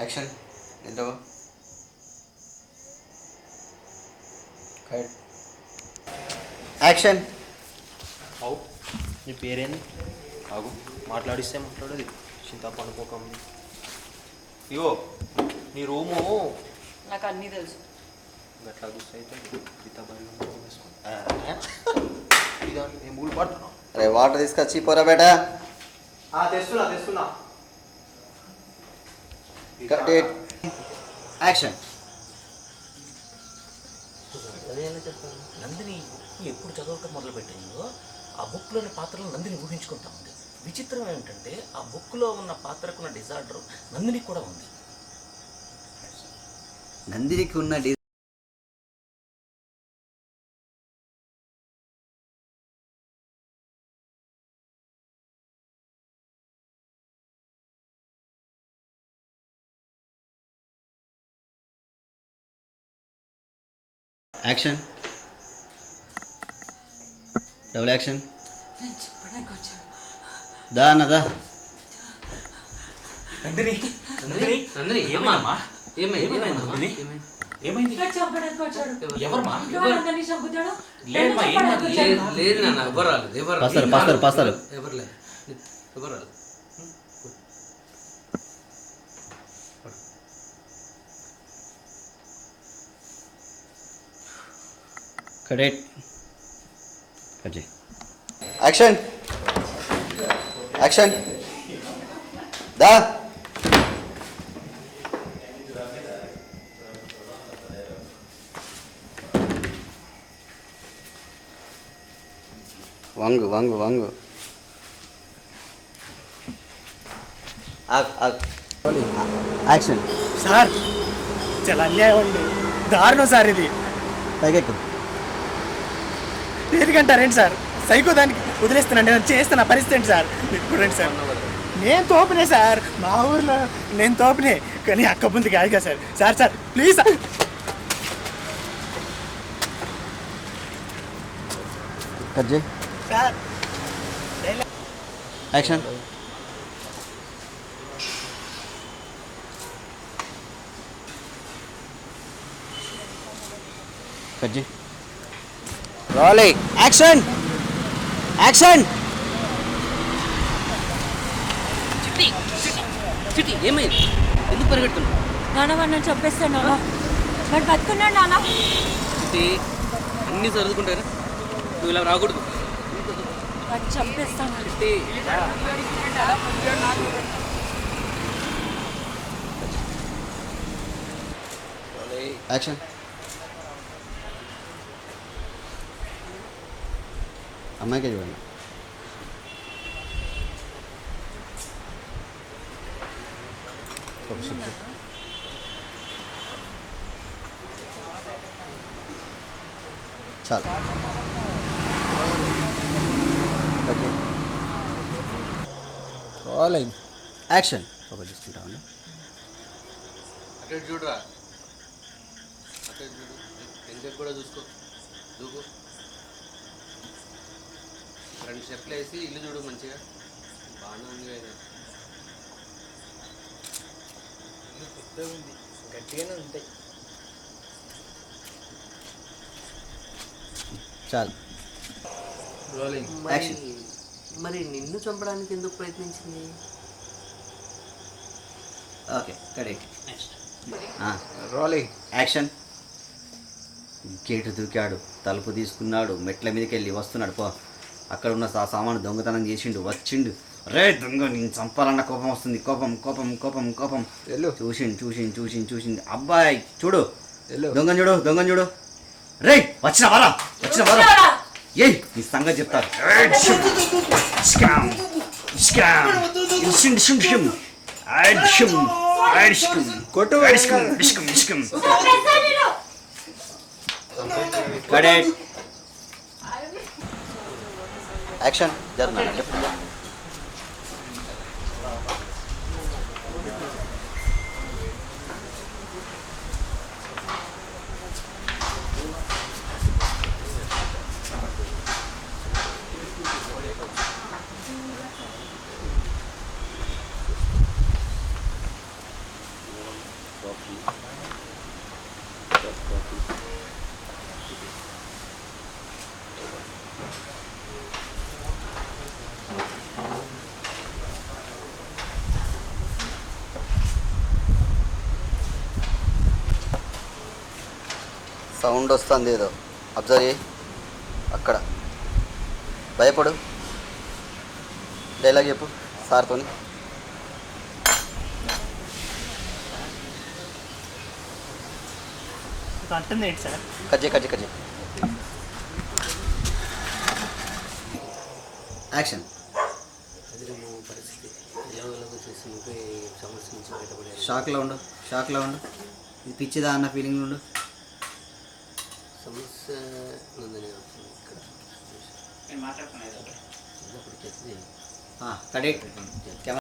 Action cut action అవు నీ పేరేంది? ఆగు. మాట్లాడిస్తే మాట్లాడదు. చింతపండు పోకం ఇగో నీ రూము నాకు అన్నీ తెలుసు. గట్లా గుర్తు అయితే నేను మూడు పడుతున్నావు అరే వాటర్ తీసుకొచ్చి పోరా బేట. తెస్తున్నా తెస్తున్నా. కట్ ఇట్ యాక్షన్ నందిని ఎప్పుడు చదవటం మొదలుపెట్టిందో ఆ బుక్లోని పాత్రలు నందిని ఊహించుకుంటా ఉంది. విచిత్రం ఏమిటంటే ఆ బుక్లో ఉన్న పాత్రకున్న డిజార్డర్ నందినికి కూడా ఉంది. నందినికి ఉన్న యాక్షన్ డబుల్ యాక్షన్ దా నందిని నందిని. నందిని ఏమైంది? ఏమైంది? నన్ను ఏం చంపడానికి లేదు, నాన్న ఎవరు రాలేదు? ఎవరు పసరు పసరు పసరు ఎవరు లేదు? ఎవరు రాలేదు? కడెట్ కట్ యాక్షన్ యాక్షన్ దా వంగు వంగు వంగు ఆగ్ ఆగ్ యాక్షన్ సార్ చాలా అన్యాయం అండి దారుణం సార్ ఇది పైకెక్కు దేనికంటారేంటి సార్? సైకో దానికి వదిలేస్తానండి నేను చేస్తున్న పరిస్థితి ఏంటి సార్? మీరు చూడండి సార్. నేను తోపనే సార్. మా ఊర్లో నేను తోపనే. కానీ అక్క ముందు కాదు కదా sir. Sir sir please sir. Sir. Action. చేయి rolling action action Chitti Chitti ఏమైంది? ఎందుకు పరిగెడుతున్నావు? నాన్న వాడు నన్ను చంపేస్తాను నాన్న. వాడు బతుకున్నాడు నాన్న. చిట్టి అన్ని సర్దుకుంటారా? నువ్వు ఇలా రాకూడదు. వాడు చంపేస్తాను. చిట్టి యాక్షన్ అమ్మాయికే చూడండి చాలు. ఓకే. Rolling action. ఒక చూసుకుంటామండి అటు చూడరా. చూడు. కూడా చూసుకో. దూకు. రెండు స్టెప్లు వేసి ఇల్లు చూడు మంచిగా. బాగానే ఉంది కదా. గట్టిగానే ఉంటాయి. చాలు. మరి నిన్ను చంపడానికి ఎందుకు ప్రయత్నించింది? Okay correct rolling action gate దూకాడు తలుపు తీసుకున్నాడు మెట్ల మీదకి వెళ్ళి వస్తున్నాడు పో. అక్కడ ఉన్న సా సామాను దొంగతనం చేసిండు వచ్చిండు. రే దొంగ నేను చంపాలన్న కోపం వస్తుంది. కోపం కోపం కోపం కోపం. వెళ్ళు చూసిండు చూసిండు చూసిండు చూసిండు. అబ్బాయి చూడు. వెళ్ళు దొంగ చూడు దొంగ చూడు. రే వచ్చిన వరా వచ్చిన వరా. ఏయ్ నీ సంగతి చెప్తారు. ఏయ్, షుమ్. యాక్షన్ జరుగునా సౌండ్ వస్తుంది ఏదో. అబ్జర్వ్ చేయి. అక్కడ. భయపడు. డైలాగ్ చెప్పు సార్తోని. అంటుంది ఏంటి సార్. కజ్జే కజ్జే కజ్జే యాక్షన్. షాక్లో ఉండు షాక్లో ఉండు. ఇది పిచ్చిదా అన్న ఫీలింగ్ ఉండు. ಸಮಸ್ಯೆ ನೊಂದಣಿ ಆಗುತ್ತೆ ಈ ಕಡೆ ಇಲ್ಲ ಹಾಂ ಕಡೆ